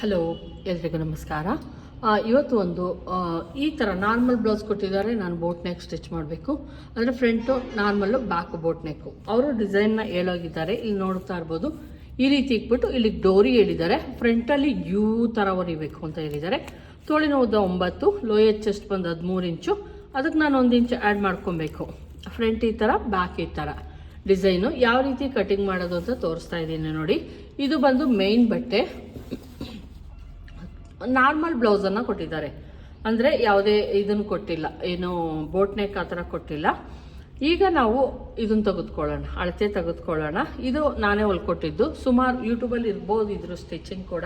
Hello ಎಲ್ರಿಗೂ ನಮಸ್ಕಾರ. ಇವತ್ತು ಒಂದು ಈ ಥರ ನಾರ್ಮಲ್ ಬ್ಲೌಸ್ ಕೊಟ್ಟಿದ್ದಾರೆ, ನಾನು ಬೋಟ್ ನೆಕ್ ಸ್ಟಿಚ್ ಮಾಡಬೇಕು. ಅಂದರೆ front normal back boat neck ಅವರು ಡಿಸೈನ್ನ ಹೇಳೋಗಿದ್ದಾರೆ, ಇಲ್ಲಿ ನೋಡ್ತಾ ಇರ್ಬೋದು. ಈ ರೀತಿ ಇಟ್ಬಿಟ್ಟು ಇಲ್ಲಿ ಡೋರಿ ಹೇಳಿದ್ದಾರೆ. ಫ್ರಂಟಲ್ಲಿ ಯೂ ಥರ ಹೊರಿಬೇಕು ಅಂತ ಹೇಳಿದ್ದಾರೆ. ತೋಳಿನ ಉದ್ದ ಒಂಬತ್ತು ಲೋಯರ್ ಚೆಸ್ಟ್ ಬಂದು ಹದಿಮೂರು ಇಂಚು. ಅದಕ್ಕೆ ನಾನು ಒಂದು ಇಂಚು ಆ್ಯಡ್ ಮಾಡ್ಕೊಬೇಕು. ಫ್ರಂಟ್ ಈ ಥರ ಬ್ಯಾಕ್ ಈ ಥರ ಡಿಸೈನು ಯಾವ ರೀತಿ ಕಟಿಂಗ್ ಮಾಡೋದು ಅಂತ ತೋರಿಸ್ತಾ ಇದ್ದೀನಿ ನೋಡಿ. ಇದು ಬಂದು ಮೇಯ್ನ್ ಬಟ್ಟೆ. ನಾರ್ಮಲ್ ಬ್ಲೌಸನ್ನು ಕೊಟ್ಟಿದ್ದಾರೆ. ಅಂದರೆ ಯಾವುದೇ ಇದನ್ನು ಕೊಟ್ಟಿಲ್ಲ, ಏನು ಬೋಟ್ ನೆಕ್ ಆ ಥರ ಕೊಟ್ಟಿಲ್ಲ. ಈಗ ನಾವು ಇದನ್ನು ತೆಗೆದುಕೊಳ್ಳೋಣ, ಅಳತೆ ತೆಗೆದುಕೊಳ್ಳೋಣ. ಇದು ನಾನೇ ಹೊಲ್ಕೊಟ್ಟಿದ್ದು. ಸುಮಾರು ಯೂಟ್ಯೂಬಲ್ಲಿ ಇರ್ಬೋದು ಇದ್ರ ಸ್ಟಿಚಿಂಗ್ ಕೂಡ.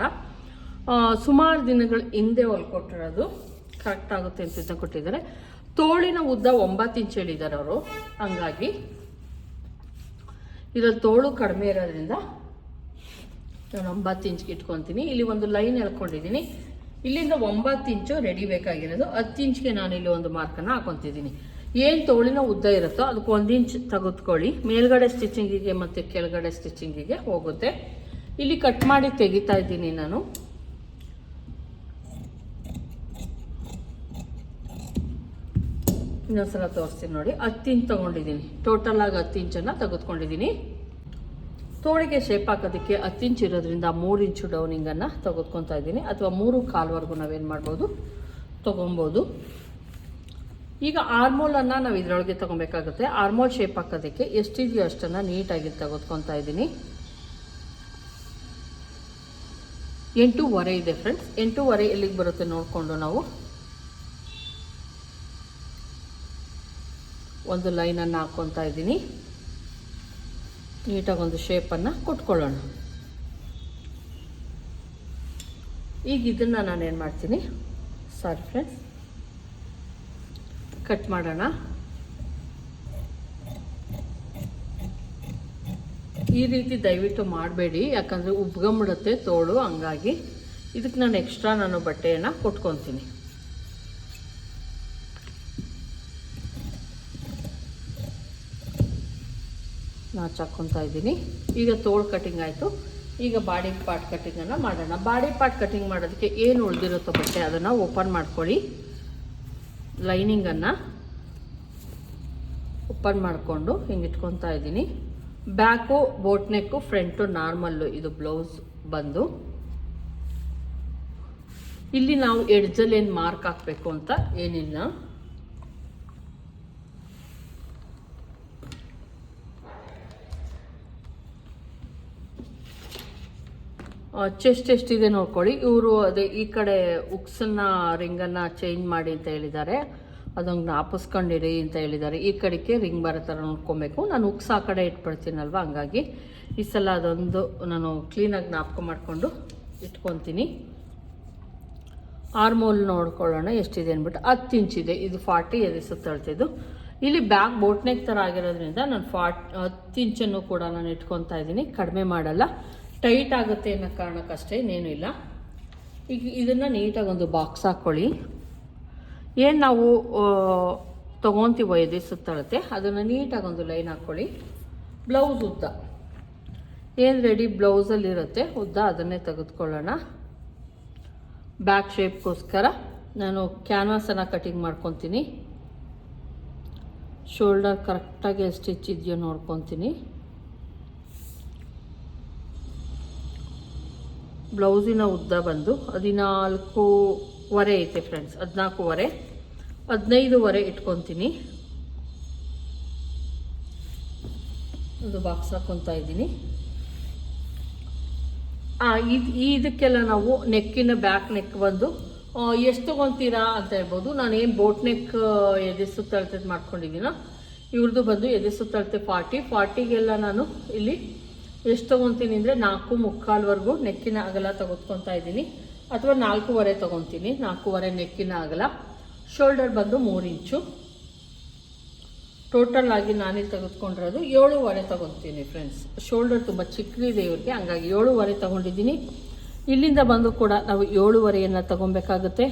ಸುಮಾರು ದಿನಗಳ ಹಿಂದೆ ಹೊಲ್ಕೊಟ್ಟಿರೋದು. ಕರೆಕ್ಟ್ ಆಗುತ್ತೆ ಅಂತ ಕೊಟ್ಟಿದ್ದಾರೆ. ತೋಳಿನ ಉದ್ದ ಒಂಬತ್ತು ಇಂಚ್ ಹೇಳಿದ್ದಾರೆ ಅವರು. ಹಂಗಾಗಿ ಇದರಲ್ಲಿ ತೋಳು ಕಡಿಮೆ ಇರೋದ್ರಿಂದ ನಾನು ಒಂಬತ್ತು ಇಂಚ್ಗೆ ಇಟ್ಕೊತೀನಿ. ಇಲ್ಲಿ ಒಂದು ಲೈನ್ ಎಳ್ಕೊಂಡಿದ್ದೀನಿ. ಇಲ್ಲಿಂದ ಒಂಬತ್ತು ಇಂಚು ರೆಡಿ ಬೇಕಾಗಿರೋದು. ಹತ್ತು ಇಂಚ್ಗೆ ನಾನು ಇಲ್ಲಿ ಒಂದು ಮಾರ್ಕನ್ನು ಹಾಕೊತಿದ್ದೀನಿ. ಏನು ತೋಳಿನ ಉದ್ದ ಇರುತ್ತೋ ಅದಕ್ಕೆ ಒಂದು ಇಂಚ್ ತೆಗೆದುಕೊಳ್ಳಿ. ಮೇಲ್ಗಡೆ ಸ್ಟಿಚಿಂಗಿಗೆ ಮತ್ತು ಕೆಳಗಡೆ ಸ್ಟಿಚಿಂಗಿಗೆ ಹೋಗುತ್ತೆ. ಇಲ್ಲಿ ಕಟ್ ಮಾಡಿ ತೆಗಿತಾ ಇದ್ದೀನಿ ನಾನು. ಇನ್ನೊಂದ್ಸಲ ತೋರಿಸ್ತೀನಿ ನೋಡಿ. ಹತ್ತು ಇಂಚ್ ತೊಗೊಂಡಿದ್ದೀನಿ. ಟೋಟಲ್ ಆಗಿ ಹತ್ತು ಇಂಚನ್ನು ತೆಗೆದುಕೊಂಡಿದ್ದೀನಿ. ತೋಳಿಗೆ ಶೇಪ್ ಹಾಕೋದಕ್ಕೆ ಹತ್ತು ಇಂಚ್ ಇರೋದ್ರಿಂದ ಮೂರು ಇಂಚು ಡೌನಿಂಗನ್ನು ತೆಗೆದುಕೊತಾ ಇದ್ದೀನಿ. ಅಥವಾ ಮೂರು ಕಾಲ್ವರೆಗೂ ನಾವೇನು ಮಾಡ್ಬೋದು? ತೊಗೊಬೋದು. ಈಗ ಆರ್ಮೋಲನ್ನು ನಾವು ಇದರೊಳಗೆ ತೊಗೊಬೇಕಾಗುತ್ತೆ. ಆರ್ಮೋಲ್ ಶೇಪ್ ಹಾಕೋದಕ್ಕೆ ಎಷ್ಟಿದೆಯೋ ಅಷ್ಟನ್ನು ನೀಟಾಗಿ ತೆಗೆದುಕೊತಾ ಇದ್ದೀನಿ. ಎಂಟೂವರೆ ಇದೆ ಫ್ರೆಂಡ್ಸ್ ಎಂಟೂವರೆ ಎಲ್ಲಿಗೆ ಬರುತ್ತೆ ನೋಡಿಕೊಂಡು ನಾವು. ಒಂದು ಲೈನನ್ನು ಹಾಕ್ಕೊತಾ ಇದ್ದೀನಿ. ನೀಟಾಗಿ ಒಂದು ಶೇಪನ್ನು ಕೊಟ್ಕೊಳ್ಳೋಣ. ಈಗ ಇದನ್ನು ನಾನು ಏನು ಮಾಡ್ತೀನಿ? ಸಾರಿ ಫ್ರೆಂಡ್ಸ್ ಕಟ್ ಮಾಡೋಣ. ಈ ರೀತಿ ದಯವಿಟ್ಟು ಮಾಡಬೇಡಿ, ಯಾಕಂದರೆ ಉಬ್ಗಂಬಿಡುತ್ತೆ ತೋಳು, ಹಂಗಾಗಿ. ಇದಕ್ಕೆ ನಾನು ಎಕ್ಸ್ಟ್ರಾ ನಾನು ಬಟ್ಟೆಯನ್ನು ಕೊಟ್ಕೊತೀನಿ. ನಾಚ್ ಹಾಕ್ಕೊತಾ ಇದ್ದೀನಿ. ಈಗ ತೋಳು ಕಟಿಂಗ್ ಆಯಿತು. ಈಗ ಬಾಡಿ ಪಾರ್ಟ್ ಕಟಿಂಗನ್ನು ಮಾಡೋಣ. ಬಾಡಿ ಪಾರ್ಟ್ ಕಟಿಂಗ್ ಮಾಡೋದಕ್ಕೆ ಏನು ಉಳಿದಿರುತ್ತೋ ಬಟ್ಟೆ ಅದನ್ನು ಓಪನ್ ಮಾಡ್ಕೊಳ್ಳಿ. ಲೈನಿಂಗನ್ನು ಓಪನ್ ಮಾಡಿಕೊಂಡು ಹಿಂಗೆ ಇಟ್ಕೊತಾ ಇದ್ದೀನಿ. Back boat neck front normal ಇದು ಬ್ಲೌಸ್ ಬಂದು. ಇಲ್ಲಿ ನಾವು ಎಡ್ಜಲ್ಲಿ ಏನು ಮಾರ್ಕ್ ಹಾಕಬೇಕು ಅಂತ ಏನಿಲ್ಲ. ಚೆಸ್ಟ್ ಎಷ್ಟಿದೆ ನೋಡ್ಕೊಳ್ಳಿ. ಇವರು ಅದೇ ಈ ಕಡೆ ಉಕ್ಸನ್ನ ರಿಂಗನ್ನು ಚೇಂಜ್ ಮಾಡಿ ಅಂತ ಹೇಳಿದ್ದಾರೆ. ಅದೊಂದು ಜ್ಞಾಪಿಸ್ಕೊಂಡಿರಿ ಅಂತ ಹೇಳಿದ್ದಾರೆ. ಈ ಕಡೆಗೆ ರಿಂಗ್ ಬರೋ ಥರ ನೋಡ್ಕೊಬೇಕು. ನಾನು ಉಕ್ಸ್ ಆ ಕಡೆ ಇಟ್ಬಿಡ್ತೀನಲ್ವ? ಹಂಗಾಗಿ ಈ ಸಲ ಅದೊಂದು ನಾನು ಕ್ಲೀನಾಗಿ ಜ್ಞಾಪಕ ಮಾಡಿಕೊಂಡು ಇಟ್ಕೊತೀನಿ. ಆರ್ಮೋಲ್ ನೋಡ್ಕೊಳ್ಳೋಣ ಎಷ್ಟಿದೆ ಅಂದ್ಬಿಟ್ಟು. ಹತ್ತು ಇಂಚಿದೆ ಇದು. ಫಾರ್ಟಿ ಎದೆ ಸುತ್ತಳ್ತಿದ್ದು. ಇಲ್ಲಿ ಬ್ಯಾಕ್ ಬೋಟ್ನೆಕ್ ಥರ ಆಗಿರೋದ್ರಿಂದ ನಾನು ಫಾರ್ಟ್ ಹತ್ತು ಇಂಚನ್ನು ಕೂಡ ನಾನು ಇಟ್ಕೊತಾ ಇದ್ದೀನಿ. ಕಡಿಮೆ ಮಾಡಲ್ಲ. ಟೈಟ್ ಆಗುತ್ತೆ ಅನ್ನೋ ಕಾರಣಕ್ಕಷ್ಟೇ ಇನ್ನೇನು ಇಲ್ಲ. ಈಗ ಇದನ್ನು ನೀಟಾಗಿ ಒಂದು ಬಾಕ್ಸ್ ಹಾಕ್ಕೊಳ್ಳಿ ಏನು ನಾವು ತೊಗೊತೀವೋ ಎದೆ ಸುತ್ತಳತೆ, ಅದನ್ನು ನೀಟಾಗಿ ಒಂದು ಲೈನ್ ಹಾಕ್ಕೊಳ್ಳಿ ಬ್ಲೌಸ್ ಉದ್ದ. ಏನು ರೆಡಿ ಬ್ಲೌಸಲ್ಲಿರುತ್ತೆ ಉದ್ದ, ಅದನ್ನೇ ತೆಗೆದುಕೊಳ್ಳೋಣ. ಬ್ಯಾಕ್ ಶೇಪ್ಗೋಸ್ಕರ ನಾನು ಕ್ಯಾನ್ವಾಸನ್ನು ಕಟಿಂಗ್ ಮಾಡ್ಕೊತೀನಿ. ಶೋಲ್ಡರ್ ಕರೆಕ್ಟಾಗಿ ಸ್ಟಿಚ್ ಇದೆಯೋ ನೋಡ್ಕೊತೀನಿ. ಬ್ಲೌಸಿನ ಉದ್ದ ಬಂದು ಹದಿನಾಲ್ಕೂವರೆ ಐತೆ ಫ್ರೆಂಡ್ಸ್ ಹದಿನಾಲ್ಕೂವರೆ. ಹದಿನೈದುವರೆ ಇಟ್ಕೊತೀನಿ. ಒಂದು ಬಾಕ್ಸ್ ಹಾಕ್ಕೊತಾ ಇದ್ದೀನಿ. ಇದು ಇದಕ್ಕೆಲ್ಲ ನಾವು ನೆಕ್ಕಿನ ಬ್ಯಾಕ್ ನೆಕ್ ಬಂದು ಎಷ್ಟು ತೊಗೊತೀರಾ ಅಂತ ಹೇಳ್ಬೋದು. ನಾನು ಏನು ಬೋಟ್ ನೆಕ್ ಎದೆ ಸುತ್ತಳತೆ ಮಾಡ್ಕೊಂಡಿದ್ದೀನೋ ಇವ್ರದ್ದು ಬಂದು ಎದೆ ಸುತ್ತಳತೆ ಫಾರ್ಟಿ ಫಾರ್ಟಿಗೆಲ್ಲ ನಾನು ಇಲ್ಲಿ ಎಷ್ಟು ತೊಗೊತೀನಿ ಅಂದರೆ ನಾಲ್ಕು ಮುಕ್ಕಾಲ್ವರೆಗೂ ನೆಕ್ಕಿನ ಅಗಲ ತೆಗೆದುಕೊತಾ ಇದ್ದೀನಿ. ಅಥವಾ ನಾಲ್ಕೂವರೆ ತೊಗೊತೀನಿ. ನಾಲ್ಕೂವರೆ ನೆಕ್ಕಿನ ಅಗಲ. ಶೋಲ್ಡರ್ ಬಂದು ಮೂರು ಇಂಚು. ಟೋಟಲ್ ಆಗಿ ನಾನೇ ತೆಗೆದುಕೊಂಡಿರೋದು ಏಳುವರೆ ತೊಗೊತೀನಿ ಫ್ರೆಂಡ್ಸ್ ಶೋಲ್ಡರ್ ತುಂಬ ಚಿಕ್ಕದಿದೆ ಇವ್ರಿಗೆ, ಹಂಗಾಗಿ ಏಳುವರೆ ತೊಗೊಂಡಿದ್ದೀನಿ. ಇಲ್ಲಿಂದ ಬಂದು ಕೂಡ ನಾವು ಏಳುವರೆಯನ್ನು ತಗೊಬೇಕಾಗುತ್ತೆ.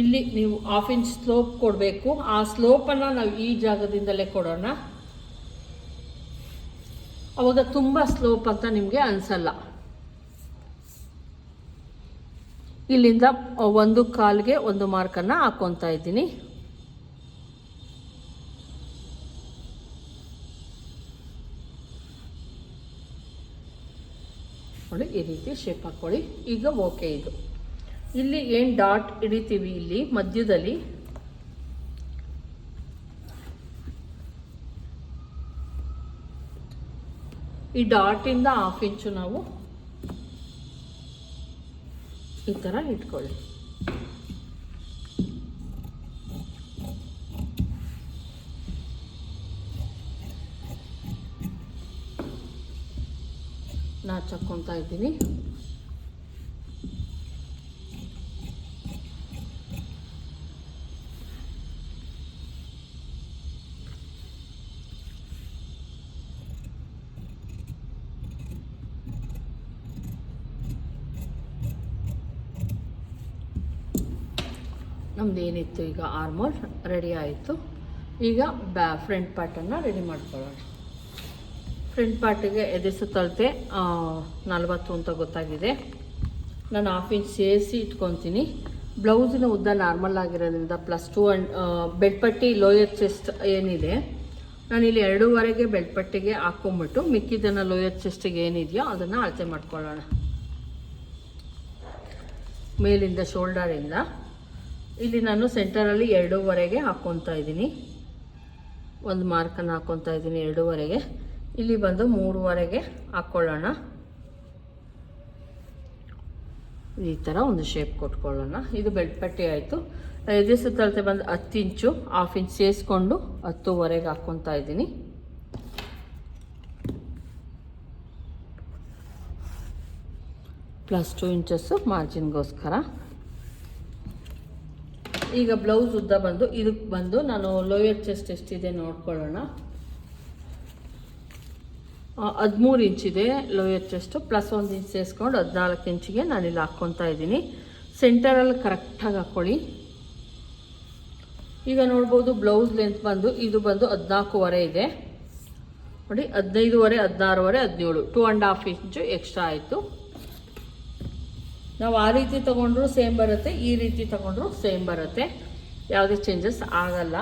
ಇಲ್ಲಿ ನೀವು ಹಾಫ್ ಇಂಚ್ ಸ್ಲೋಪ್ ಕೊಡಬೇಕು. ಆ ಸ್ಲೋಪನ್ನು ನಾವು ಈ ಜಾಗದಿಂದಲೇ ಕೊಡೋಣ. ಅವಾಗ ತುಂಬ ಸ್ಲೋಪ್ ಅಂತ ನಿಮಗೆ ಅನಿಸಲ್ಲ. ಇಲ್ಲಿಂದ ಒಂದು ಕಾಲ್ಗೆ ಒಂದು ಮಾರ್ಕನ್ನು ಹಾಕ್ಕೊತಾ ಇದ್ದೀನಿ. ನೋಡಿ, ಈ ರೀತಿ ಶೇಪ್ ಹಾಕ್ಕೊಳ್ಳಿ ಈಗ ಓಕೆ ಇದು. ಇಲ್ಲಿ ಏನು ಡಾಟ್ ಹಿಡಿತೀವಿ ಇಲ್ಲಿ, ಮಧ್ಯದಲ್ಲಿ? ಈ ಡಾಟಿಂದ ಹಾಫ್ ಇಂಚು ನಾವು ಈ ಥರ ಇಟ್ಕೊಳ್ಳಿ ನಾಚಕ್ಕೊತಾ ಇದ್ದೀನಿ ನಮ್ದು ಏನಿತ್ತು ಈಗ ಆರ್ಮೋಲ್ ರೆಡಿ ಆಯಿತು. ಈಗ ಬ್ಯಾ ಫ್ರಂಟ್ ಪಾರ್ಟನ್ನು ರೆಡಿ ಮಾಡ್ಕೊಳ್ಳೋಣ. ಫ್ರಂಟ್ ಪಾರ್ಟಿಗೆ ಎದೆ ಸುತ್ತಳತೆ ನಲ್ವತ್ತು ಅಂತ ಗೊತ್ತಾಗಿದೆ. ನಾನು ಹಾಫ್ ಇಂಚ್ ಸೇರಿಸಿ ಇಟ್ಕೊತೀನಿ. ಬ್ಲೌಸಿನ ಉದ್ದ ನಾರ್ಮಲ್ ಆಗಿರೋದ್ರಿಂದ ಪ್ಲಸ್ ಟು ಅಂಡ್ ಬೆಡ್ ಪಟ್ಟಿ ಲೋಯರ್ ಚೆಸ್ಟ್ ಏನಿದೆ ನಾನಿಲ್ಲಿ ಎರಡೂವರೆಗೆ ಬೆಡ್ ಪಟ್ಟಿಗೆ ಹಾಕ್ಕೊಂಬಿಟ್ಟು ಮಿಕ್ಕಿದ್ದನ್ನು ಲೋಯರ್ ಚೆಸ್ಟಿಗೆ ಏನಿದೆಯೋ ಅದನ್ನು ಅಳತೆ ಮಾಡ್ಕೊಳ್ಳೋಣ. ಮೇಲಿಂದ ಶೋಲ್ಡರಿಂದ ಇಲ್ಲಿ ನಾನು ಸೆಂಟರಲ್ಲಿ ಎರಡೂವರೆಗೆ ಹಾಕ್ಕೊತಾ ಇದ್ದೀನಿ. ಒಂದು ಮಾರ್ಕನ್ನು ಹಾಕ್ಕೊತಾ ಇದ್ದೀನಿ ಎರಡೂವರೆಗೆ. ಇಲ್ಲಿ ಬಂದು ಮೂರುವರೆಗೆ ಹಾಕ್ಕೊಳ್ಳೋಣ ಈ ಥರ ಒಂದು ಶೇಪ್ ಕೊಟ್ಕೊಳ್ಳೋಣ. ಇದು ಬೆಳ್ಪಟ್ಟಿ ಆಯಿತು. ಎದೆ ಸುತ್ತಳತೆ ಬಂದು ಹತ್ತು ಇಂಚು ಹಾಫ್ ಇಂಚ್ ಸೇರಿಸ್ಕೊಂಡು ಹತ್ತುವರೆಗೆ ಹಾಕ್ಕೊತಾ ಇದ್ದೀನಿ. ಪ್ಲಸ್ ಟು ಇಂಚಸ್ಸು ಮಾರ್ಜಿನ್ಗೋಸ್ಕರ ಈಗ ಬ್ಲೌಸ್ ಉದ್ದ ಬಂದು ಇದಕ್ಕೆ ಬಂದು ನಾನು ಲೋಯರ್ ಚೆಸ್ಟ್ ಎಷ್ಟಿದೆ ನೋಡ್ಕೊಳ್ಳೋಣ. ಹದಿಮೂರು ಇಂಚಿದೆ ಲೋಯರ್ ಚೆಸ್ಟು ಪ್ಲಸ್ ಒಂದು ಇಂಚ್ ಸೇರಿಸ್ಕೊಂಡು ಹದಿನಾಲ್ಕು ಇಂಚಿಗೆ ನಾನಿಲ್ಲಿ ಹಾಕ್ಕೊತಾ ಇದ್ದೀನಿ. ಸೆಂಟರಲ್ಲಿ ಕರೆಕ್ಟಾಗಿ ಹಾಕ್ಕೊಳ್ಳಿ ಈಗ ನೋಡ್ಬೋದು ಬ್ಲೌಸ್ ಲೆಂತ್ ಬಂದು, ಇದು ಬಂದು ಹದಿನಾಲ್ಕೂವರೆ ಇದೆ. ನೋಡಿ, ಹದಿನೈದುವರೆ, ಹದಿನಾರುವರೆ, ಹದಿನೇಳು. Two and half inch extra ಆಯಿತು. ನಾವು ಆ ರೀತಿ ತೊಗೊಂಡ್ರು ಸೇಮ್ ಬರುತ್ತೆ, ಈ ರೀತಿ ತೊಗೊಂಡ್ರು ಸೇಮ್ ಬರುತ್ತೆ. ಯಾವುದೇ ಚೇಂಜಸ್ ಆಗಲ್ಲ.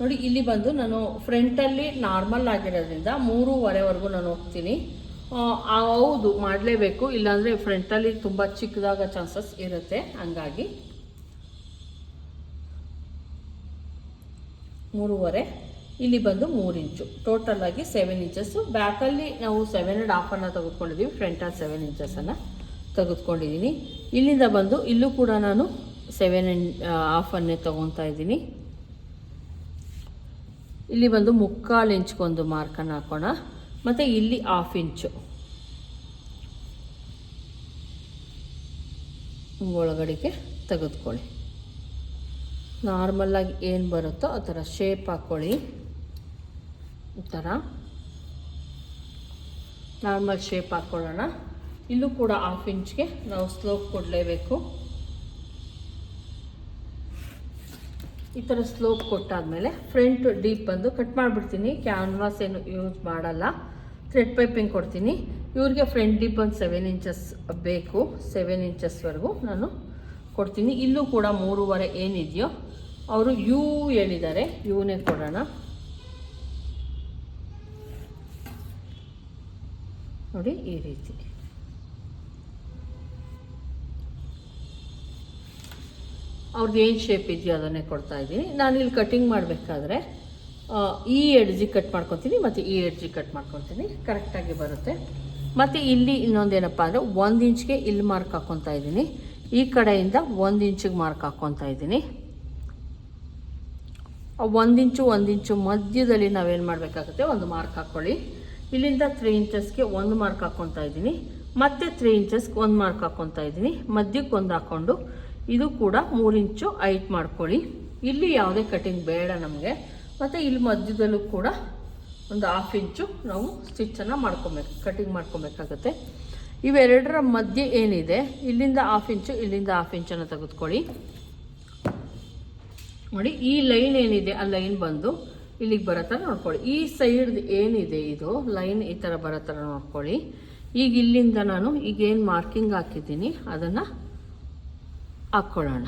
ನೋಡಿ, ಇಲ್ಲಿ ಬಂದು ನಾನು ಫ್ರಂಟಲ್ಲಿ ನಾರ್ಮಲ್ ಆಗಿರೋದ್ರಿಂದ ಮೂರುವರೆವರೆಗೂ ನಾನು ಹೋಗ್ತೀನಿ. ಹೌದು, ಮಾಡಲೇಬೇಕು. ಇಲ್ಲಾಂದರೆ ಫ್ರಂಟಲ್ಲಿ ತುಂಬ ಚಿಕ್ಕದಾಗ ಚಾನ್ಸಸ್ ಇರುತ್ತೆ, ಹಂಗಾಗಿ. ಮೂರುವರೆ, ಇಲ್ಲಿ ಬಂದು ಮೂರು ಇಂಚು ಟೋಟಲ್ ಆಗಿ ಸೆವೆನ್ ಇಂಚಸ್ಸು ಬ್ಯಾಕಲ್ಲಿ ನಾವು ಸೆವೆನ್ ಆ್ಯಂಡ್ ಹಾಫನ್ನು ತೆಗೆದುಕೊಂಡಿದ್ದೀವಿ ಫ್ರಂಟಲ್ಲಿ ಸೆವೆನ್ ಇಂಚಸನ್ನು ತೆಗೆದುಕೊಂಡಿದ್ದೀನಿ. ಇಲ್ಲಿಂದ ಬಂದು ಇಲ್ಲೂ ಕೂಡ ನಾನು ಸೆವೆನ್ ಆ್ಯಂಡ್ ಹಾಫನ್ನೇ ತೊಗೊತಾ ಇದ್ದೀನಿ. ಇಲ್ಲಿ ಬಂದು ಮುಕ್ಕಾಲು ಇಂಚ್ಗೊಂದು ಮಾರ್ಕನ್ನು ಹಾಕೋಣ. ಮತ್ತು ಇಲ್ಲಿ ಹಾಫ್ ಇಂಚು ಒಳಗಡೆಗೆ ತೆಗೆದುಕೊಳ್ಳಿ. ನಾರ್ಮಲ್ಲಾಗಿ ಏನು ಬರುತ್ತೋ ಆ ಥರ ಶೇಪ್ ಹಾಕ್ಕೊಳ್ಳಿ ಈ ಥರ. ನಾರ್ಮಲ್ ಶೇಪ್ ಹಾಕ್ಕೊಳ್ಳೋಣ ಇಲ್ಲೂ ಕೂಡ ಹಾಫ್ ಇಂಚ್ಗೆ ನಾವು ಸ್ಲೋಪ್ ಕೊಡಲೇಬೇಕು. ಈ ಥರ ಸ್ಲೋಪ್ ಕೊಟ್ಟಾದಮೇಲೆ ಫ್ರಂಟ್ ಡೀಪ್ ಬಂದು ಕಟ್ ಮಾಡಿಬಿಡ್ತೀನಿ. ಕ್ಯಾನ್ವಾಸ್ ಏನು ಯೂಸ್ ಮಾಡಲ್ಲ. ಥ್ರೆಡ್ ಪೈಪಿಂಗ್ ಕೊಡ್ತೀನಿ. ಇವ್ರಿಗೆ ಫ್ರಂಟ್ ಡೀಪ್ ಒಂದು ಸೆವೆನ್ ಇಂಚಸ್ ಬೇಕು. ಸೆವೆನ್ ಇಂಚಸ್ವರೆಗೂ ನಾನು ಕೊಡ್ತೀನಿ. ಇಲ್ಲೂ ಕೂಡ ಮೂರುವರೆ ಏನಿದೆಯೋ ಅವರು ಯು ಹೇಳಿದ್ದಾರೆ. ಯೂನೇ ಕೊಡೋಣ. ನೋಡಿ ಈ ರೀತಿ. ಅವ್ರದ್ದು ಏನು ಶೇಪ್ ಇದೆಯೋ ಅದನ್ನೇ ಕೊಡ್ತಾ ಇದ್ದೀನಿ. ನಾನು ಇಲ್ಲಿ ಕಟಿಂಗ್ ಮಾಡಬೇಕಾದ್ರೆ ಈ ಎಡ್ಜಿ ಕಟ್ ಮಾಡ್ಕೊತೀನಿ ಮತ್ತು ಈ ಎಡ್ಜಿ ಕಟ್ ಮಾಡ್ಕೊತೀನಿ. ಕರೆಕ್ಟಾಗಿ ಬರುತ್ತೆ. ಮತ್ತು ಇಲ್ಲಿ ಇನ್ನೊಂದೇನಪ್ಪ ಅಂದರೆ ಒಂದು ಇಂಚ್ಗೆ ಇಲ್ಲಿ ಮಾರ್ಕ್ ಹಾಕ್ಕೊತಾ ಇದ್ದೀನಿ. ಈ ಕಡೆಯಿಂದ ಒಂದು ಇಂಚಿಗೆ ಮಾರ್ಕ್ ಹಾಕ್ಕೊತಾ ಇದ್ದೀನಿ. ಒಂದು ಇಂಚು ಒಂದು ಇಂಚು ಮಧ್ಯದಲ್ಲಿ ನಾವೇನು ಮಾಡಬೇಕಾಗುತ್ತೆ? ಒಂದು ಮಾರ್ಕ್ ಹಾಕ್ಕೊಳ್ಳಿ ಇಲ್ಲಿಂದ ತ್ರೀ ಇಂಚಸ್ಗೆ ಒಂದು ಮಾರ್ಕ್ ಹಾಕ್ಕೊತಾ ಇದ್ದೀನಿ. ಮತ್ತೆ ತ್ರೀ ಇಂಚಸ್ಗೆ ಒಂದು ಮಾರ್ಕ್ ಹಾಕ್ಕೊತಾ ಇದ್ದೀನಿ. ಮಧ್ಯಕ್ಕೆ ಒಂದು ಹಾಕ್ಕೊಂಡು ಇದು ಕೂಡ ಮೂರು ಇಂಚು ಹೈಟ್ ಮಾಡ್ಕೊಳ್ಳಿ. ಇಲ್ಲಿ ಯಾವುದೇ ಕಟಿಂಗ್ ಬೇಡ ನಮಗೆ. ಮತ್ತು ಇಲ್ಲಿ ಮಧ್ಯದಲ್ಲೂ ಕೂಡ ಒಂದು ಹಾಫ್ ಇಂಚು ನಾವು ಸ್ಟಿಚ್ಚನ್ನು ಮಾಡ್ಕೊಬೇಕು ಕಟಿಂಗ್ ಮಾಡ್ಕೊಬೇಕಾಗತ್ತೆ. ಇವೆರಡರ ಮಧ್ಯೆ ಏನಿದೆ? ಇಲ್ಲಿಂದ ಹಾಫ್ ಇಂಚು, ಇಲ್ಲಿಂದ ಹಾಫ್ ಇಂಚನ್ನು ತೆಗೆದುಕೊಳ್ಳಿ. ನೋಡಿ, ಈ ಲೈನ್ ಏನಿದೆ, ಆ ಲೈನ್ ಬಂದು ಇಲ್ಲಿಗೆ ಬರೋ ಥರ ನೋಡ್ಕೊಳ್ಳಿ. ಈ ಸೈಡ್ ಏನಿದೆ ಇದು? ಲೈನ್ ಈ ಥರ ಬರೋ ಥರ ನೋಡ್ಕೊಳ್ಳಿ. ಈಗ ಇಲ್ಲಿಂದ ನಾನು ಈಗ ಏನು ಮಾರ್ಕಿಂಗ್ ಹಾಕಿದ್ದೀನಿ? ಅದನ್ನು ಹಾಕ್ಕೊಳ್ಳೋಣ.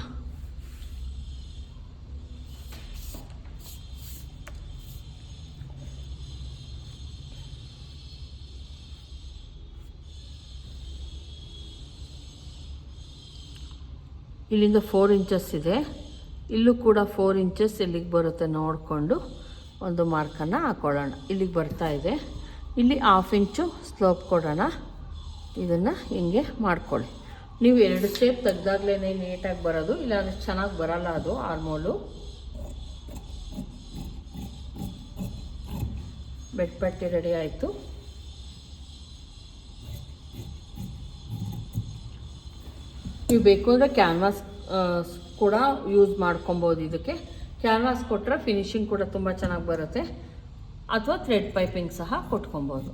ಇಲ್ಲಿಂದ ಫೋರ್ ಇಂಚಸ್ ಇದೆ. ಇಲ್ಲೂ ಕೂಡ ಫೋರ್ ಇಂಚಸ್ ಇಲ್ಲಿಗೆ ಬರುತ್ತೆ ನೋಡಿಕೊಂಡು ಒಂದು ಮಾರ್ಕನ್ನು ಹಾಕ್ಕೊಳ್ಳೋಣ. ಇಲ್ಲಿಗೆ ಬರ್ತಾ ಇದೆ. ಇಲ್ಲಿ ಹಾಫ್ ಇಂಚು ಸ್ಲೋಪ್ ಕೊಡೋಣ. ಇದನ್ನು ಹಿಂಗೆ ಮಾಡ್ಕೊಳ್ಳಿ. ನೀವು ಎರಡು ಸ್ಟೇಪ್ ತೆಗ್ದಾಗ್ಲೇ ನೀಟಾಗಿ ಬರೋದು, ಇಲ್ಲಾಂದರೆ ಚೆನ್ನಾಗಿ ಬರಲ್ಲ ಅದು ಆರ್ಮೋಲು ಬೆಡ್ ಪಟ್ಟಿ ರೆಡಿ ಆಯಿತು. ನೀವು ಬೇಕು ಅಂದರೆ ಕ್ಯಾನ್ವಾಸ್ ಕೂಡ ಯೂಸ್ ಮಾಡ್ಕೊಬೋದು ಇದಕ್ಕೆ. ಕ್ಯಾನ್ವಾಸ್ ಕೊಟ್ಟರೆ ಫಿನಿಶಿಂಗ್ ಕೂಡ ತುಂಬ ಚೆನ್ನಾಗಿ ಬರುತ್ತೆ. ಅಥವಾ ಥ್ರೆಡ್ ಪೈಪಿಂಗ್ ಸಹ ಕೊಟ್ಕೊಬೋದು.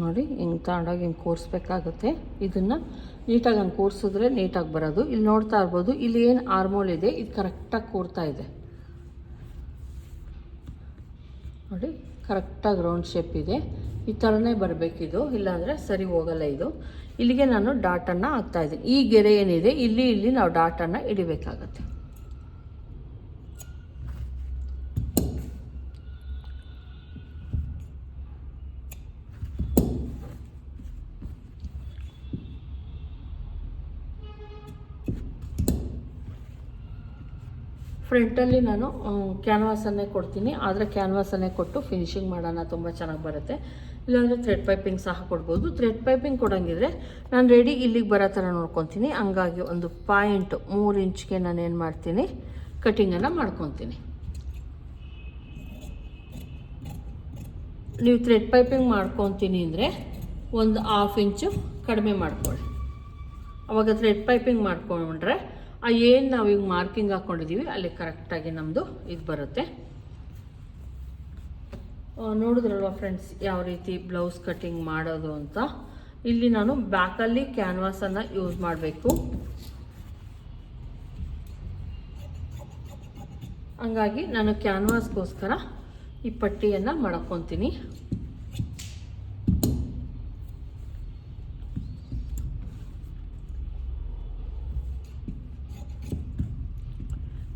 ನೋಡಿ ಹಿಂಗೆ ತಗೊಂಡೋಗಿ ಹಿಂಗೆ ಕೂರಿಸ್ಬೇಕಾಗತ್ತೆ. ಇದನ್ನು ನೀಟಾಗಿ ಹಂಗೆ ಕೂರಿಸಿದ್ರೆ ನೀಟಾಗಿ ಬರೋದು. ಇಲ್ಲಿ ನೋಡ್ತಾ ಇರ್ಬೋದು, ಇಲ್ಲಿ ಏನು ಆರ್ಮೋಲ್ ಇದೆ, ಇದು ಕರೆಕ್ಟಾಗಿ ಕೂರ್ತಾ ಇದೆ. ನೋಡಿ ಕರೆಕ್ಟಾಗಿ ರೌಂಡ್ ಶೇಪ್ ಇದೆ. ಈ ಥರನೇ ಬರಬೇಕಿದು, ಇಲ್ಲಾಂದರೆ ಸರಿ ಹೋಗಲ್ಲ ಇದು. ಇಲ್ಲಿಗೆ ನಾನು ಡಾಟನ್ನು ಹಾಕ್ತಾಯಿದ್ದೀನಿ ಈ ಗೆರೆ ಏನಿದೆ, ಇಲ್ಲಿ ಇಲ್ಲಿ ನಾವು ಡಾಟನ್ನು ಇಡಿಬೇಕಾಗತ್ತೆ ಫ್ರಂಟಲ್ಲಿ ನಾನು ಕ್ಯಾನ್ವಾಸನ್ನೇ ಕೊಡ್ತೀನಿ. ಆದರೆ ಕ್ಯಾನ್ವಾಸನ್ನೇ ಕೊಟ್ಟು ಫಿನಿಶಿಂಗ್ ಮಾಡೋಣ, ತುಂಬ ಚೆನ್ನಾಗಿ ಬರುತ್ತೆ. ಇಲ್ಲಾಂದರೆ ಥ್ರೆಡ್ ಪೈಪಿಂಗ್ ಸಹ ಕೊಡ್ಬೋದು. ಥ್ರೆಡ್ ಪೈಪಿಂಗ್ ಕೊಡೋಂಗಿದ್ರೆ ನಾನು ರೆಡಿ ಇಲ್ಲಿಗೆ ಬರೋ ಥರ ನೋಡ್ಕೊತೀನಿ. ಹಂಗಾಗಿ ಒಂದು ಪಾಯಿಂಟ್ ಮೂರು ಇಂಚ್ಗೆ ನಾನು ಏನು ಮಾಡ್ತೀನಿ? ಕಟಿಂಗನ್ನು ಮಾಡ್ಕೊತೀನಿ. ನೀವು ಥ್ರೆಡ್ ಪೈಪಿಂಗ್ ಮಾಡ್ಕೊತೀನಿ ಅಂದರೆ ಒಂದು ಹಾಫ್ ಇಂಚು ಕಡಿಮೆ ಮಾಡ್ಕೊಳ್ಳಿ. ಅವಾಗ ಥ್ರೆಡ್ ಪೈಪಿಂಗ್ ಮಾಡ್ಕೊಂಡ್ರೆ ಏನು ನಾವು ಈಗ ಮಾರ್ಕಿಂಗ್ ಹಾಕ್ಕೊಂಡಿದ್ದೀವಿ ಅಲ್ಲಿ ಕರೆಕ್ಟಾಗಿ ನಮ್ಮದು ಇದು ಬರುತ್ತೆ. ಆ, ನೋಡಿದ್ರಲ್ವ ಫ್ರೆಂಡ್ಸ್ ಯಾವ ರೀತಿ ಬ್ಲೌಸ್ ಕಟ್ಟಿಂಗ್ ಮಾಡೋದು ಅಂತ? ಇಲ್ಲಿ ನಾನು ಬ್ಯಾಕಲ್ಲಿ ಕ್ಯಾನ್ವಾಸನ್ನು ಯೂಸ್ ಮಾಡಬೇಕು. ಹಂಗಾಗಿ ನಾನು ಕ್ಯಾನ್ವಾಸ್ಗೋಸ್ಕರ ಈ ಪಟ್ಟಿಯನ್ನು ಮಾಡ್ಕೊತೀನಿ.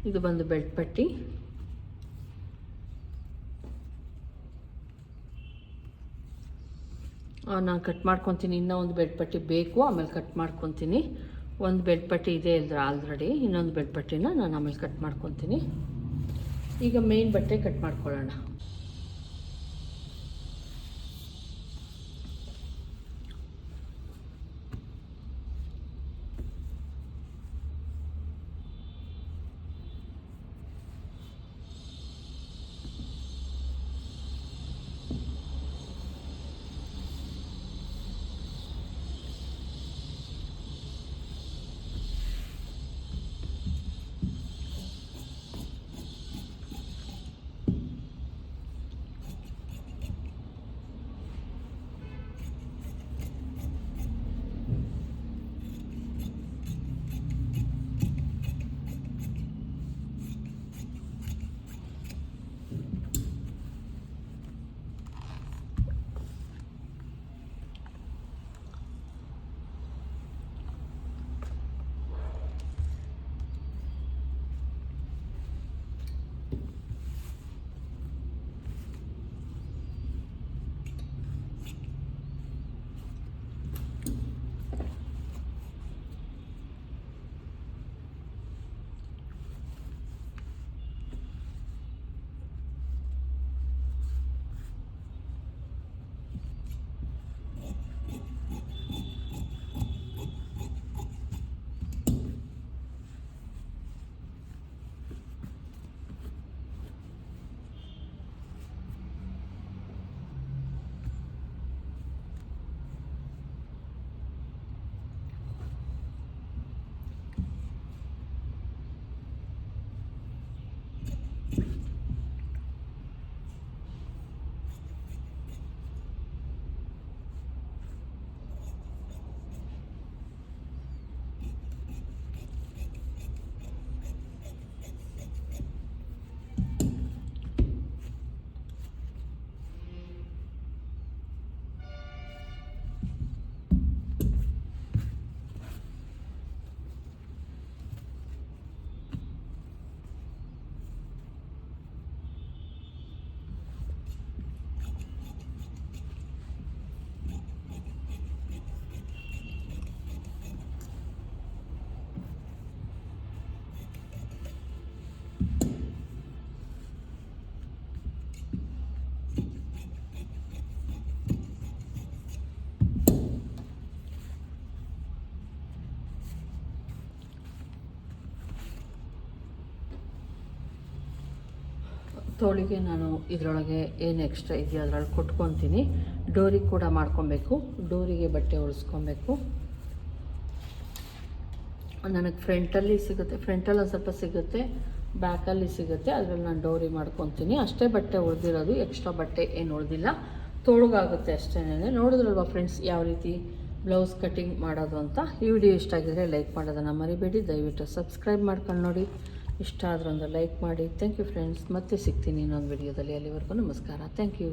ಇದು ಬಂದು ಬೆಡ್ ಪಟ್ಟಿ. ನಾನು ಕಟ್ ಮಾಡ್ಕೊತೀನಿ. ಇನ್ನೂ ಒಂದು ಬೆಡ್ ಪಟ್ಟಿ ಬೇಕು, ಆಮೇಲೆ ಕಟ್ ಮಾಡ್ಕೊತೀನಿ. ಒಂದು ಬೆಡ್ ಪಟ್ಟಿ ಇದೆ ಇಲ್ದ್ರ ಆಲ್ರೆಡಿ, ಇನ್ನೊಂದು ಬೆಡ್ ಪಟ್ಟಿನ ನಾನು ಆಮೇಲೆ ಕಟ್ ಮಾಡ್ಕೊತೀನಿ. ಈಗ ಮೇನ್ ಬಟ್ಟೆ ಕಟ್ ಮಾಡ್ಕೊಳ್ಳೋಣ. ತೋಳಿಗೆ ನಾನು ಇದರೊಳಗೆ ಏನು ಎಕ್ಸ್ಟ್ರಾ ಇದೆಯೋ ಅದರೊಳಗೆ ಕೊಟ್ಕೊತೀನಿ. ಡೋರಿ ಕೂಡ ಮಾಡ್ಕೊಬೇಕು. ಡೋರಿಗೆ ಬಟ್ಟೆ ಉಳಿಸ್ಕೊಬೇಕು ನನಗೆ ಫ್ರಂಟಲ್ಲಿ ಸಿಗುತ್ತೆ. ಫ್ರಂಟಲ್ಲಿ ಒಂದು ಸ್ವಲ್ಪ ಸಿಗುತ್ತೆ. ಬ್ಯಾಕಲ್ಲಿ ಸಿಗುತ್ತೆ. ಅದರಲ್ಲಿ ನಾನು ಡೋರಿ ಮಾಡ್ಕೊತೀನಿ. ಅಷ್ಟೇ ಬಟ್ಟೆ ಉಳಿದಿರೋದು ಎಕ್ಸ್ಟ್ರಾ ಬಟ್ಟೆ ಏನು ಉಳಿದಿಲ್ಲ ತೊಳಗಾಗುತ್ತೆ ಅಷ್ಟೇನೆ. ನೋಡಿದ್ರಲ್ವ ಫ್ರೆಂಡ್ಸ್ ಯಾವ ರೀತಿ ಬ್ಲೌಸ್ ಕಟಿಂಗ್ ಮಾಡೋದು ಅಂತ? ಈ ವಿಡಿಯೋ ಇಷ್ಟ ಆಗಿದ್ರೆ ಲೈಕ್ ಮಾಡೋದನ್ನು ಮರಿಬೇಡಿ. ದಯವಿಟ್ಟು ಸಬ್ಸ್ಕ್ರೈಬ್ ಮಾಡ್ಕೊಂಡು ನೋಡಿ. ಇಷ್ಟ ಆದ್ರೆ ಒಂದು ಲೈಕ್ ಮಾಡಿ. ಥ್ಯಾಂಕ್ ಯು ಫ್ರೆಂಡ್ಸ್ ಮತ್ತೆ ಸಿಗ್ತೀನಿ ಇನ್ನೊಂದು ವಿಡಿಯೋದಲ್ಲಿ ಅಲ್ಲಿವರೆಗೂ ನಮಸ್ಕಾರ. Thank you